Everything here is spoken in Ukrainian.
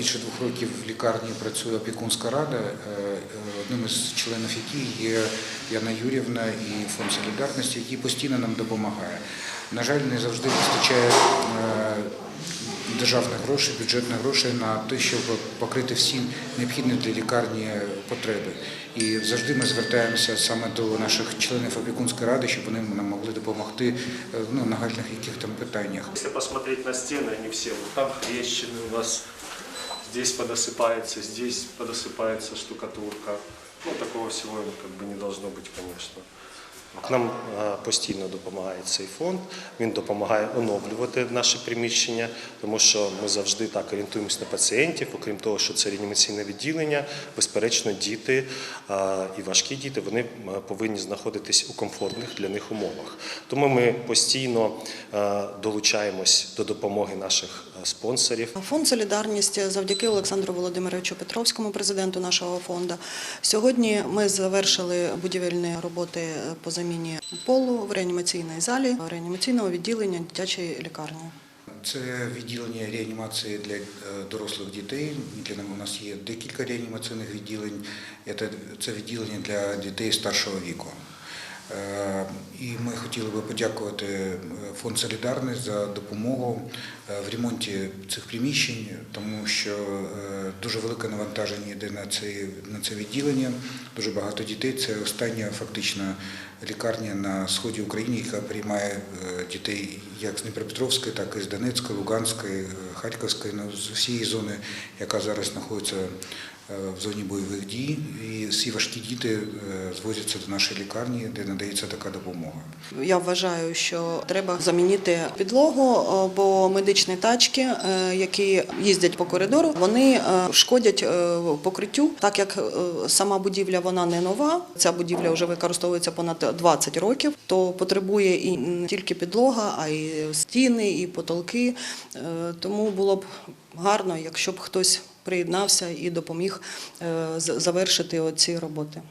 більше двох років в лікарні працює опікунська рада, е, одним із членів якої є Яна Юрівна і Фонд солідарності, який постійно нам допомагає. На жаль, не завжди вистачає е, державних грошей, бюджетних грошей на те, щоб покрити всі необхідні для лікарні потреби. І завжди ми звертаємося саме до наших членів опікунської ради, щоб вони нам могли допомогти е, ну, нагальних яких там питаннях. Если посмотреть на они все вот там трещины у нас, здесь подосыпается, здесь подосыпается штукатурка. Ну, такого всего как бы не должно быть, конечно. Нам е, постійно допомагає цей фонд. Він допомагає оновлювати наші приміщення, тому що ми завжди так орієнтуємося на пацієнтів. Окрім того, що це реанімаційне відділення, безперечно, діти е, і важкі діти вони е, повинні знаходитись у комфортних для них умовах. Тому ми постійно долучаємось до допомоги наших спонсорів. Фонд Солідарність завдяки Олександру Володимировичу Петровському, президенту нашого фонду. Сьогодні ми завершили будівельні роботи по заміні полу в реанімаційній залі, реанімаційного відділення дитячої лікарні. Це відділення реанімації для е, дорослих дітей. Для у нас є декілька реанімаційних відділень. Це відділення для дітей старшого віку. Е, І ми хотіли би подякувати е, фонд Солідарність за допомогу е, в ремонті цих приміщень, тому що дуже велике навантаження йде на це, на це відділення. Дуже багато дітей. Це остання фактично лікарня на сході України, яка приймає дітей як з Дніпропетровської, так і з Донецької, Луганської, е, Харківської, ну, з усієї зони, яка зараз знаходиться е, в зоні бойових дій. І всі важкі діти е, звозяться до нашої лікарні, де надається така допомога. Я вважаю, що треба замінити підлогу, бо медичні тачки, які їздять по коридору, вони шкодять покриттю, так як сама будівля вона не нова. Ця будівля вже використовується понад 20 років, то потребує і не тільки підлога, а й стіни, і потолки. Е, Тому було б гарно, якщо б хтось приєднався і допоміг е, завершити ці роботи.